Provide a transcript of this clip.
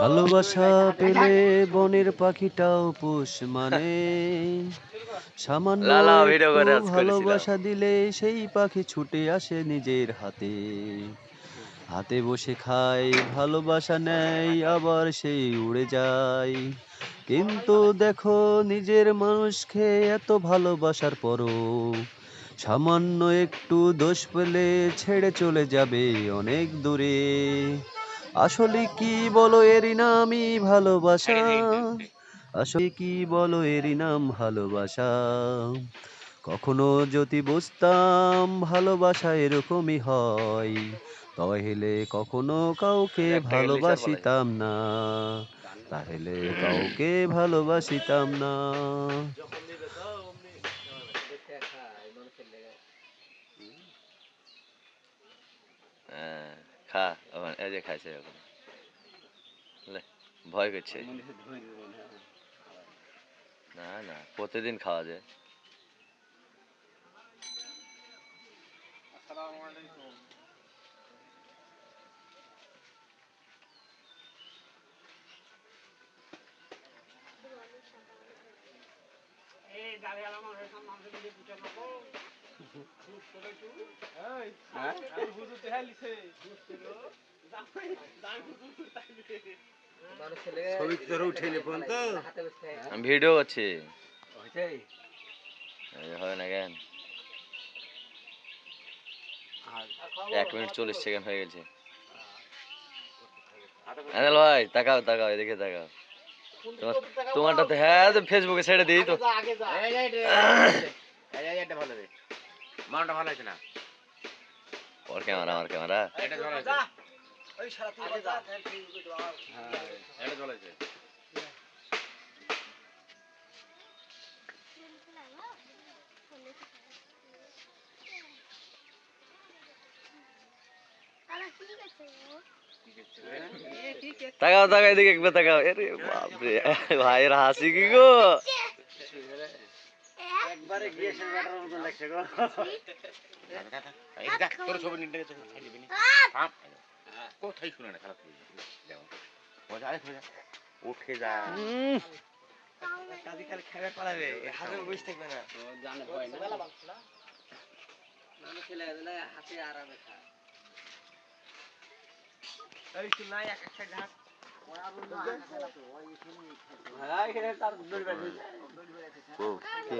ভালোবাসা পেলে বনের পাখিটাও পোষ মানে। সামান্য। ভালোবাসা দিলে সেই পাখি ছুটে আসে নিজের হাতে। হাতে বসে খায় ভালোবাসা নেয় আবার সেই উড়ে যায়। কিন্তু দেখো নিজের মানুষকে এত ভালোবাসার পরও সামান্য একটু দোষ পেলে ছেড়ে চলে যাবে অনেক দূরে। আসলে কি বলো এরই নামই ভালোবাসা? আসলে কি বলো এরই নাম ভালোবাসা? কখনো যদি বুঝতাম ভালোবাসা এরকমই হয় তাহলে কখনো কাউকে ভালোবাসিতাম না। তাহলে কাউকে ভালোবাসিতাম না। হ্যাঁ, খা। এই যে খাইছে এখন লে, ভয় করছে। না না প্রতিদিন খাওয়া যায়। ছবি তোর উঠেনি ফোন তো ভিডিও করছি। হয় না কেন? এক মিনিট চল্লিশ সেকেন্ড হয়ে গেছে। ভাই তাকাও তাকাও এদিকে তাকাও। তোমার তোমারটা তো হ্যাঁ তো ফেসবুকে ছেড়ে দিই তো। ভালো রে মানটা ভালো আছে না? ওর ক্যামেরা আমার ক্যামেরা। এটা ভালো আছে হ্যাঁ এটা তাকাও তাকাও এদিকে একবার তাকাও। আরে বাপরে ভাইয়ের হাসি কি গো? একবারে গিয়ে সে ব্যাটার মতন লাগছে গো। তোর ছবি নিতে গেছে খাই দিবি থাম। কোথায় শুনে না খারাপ দেখো। মজা আরে মজা। উঠে যা। কাজী কাল খেলা পালাবে হাতে বসে থাকবে না। জানে ভয় না মানুষ ছেলে দিলে হাতে আরামে খায় এই তুই নাই এক একটা ঘাট ভাই এখানে তার ও, কে?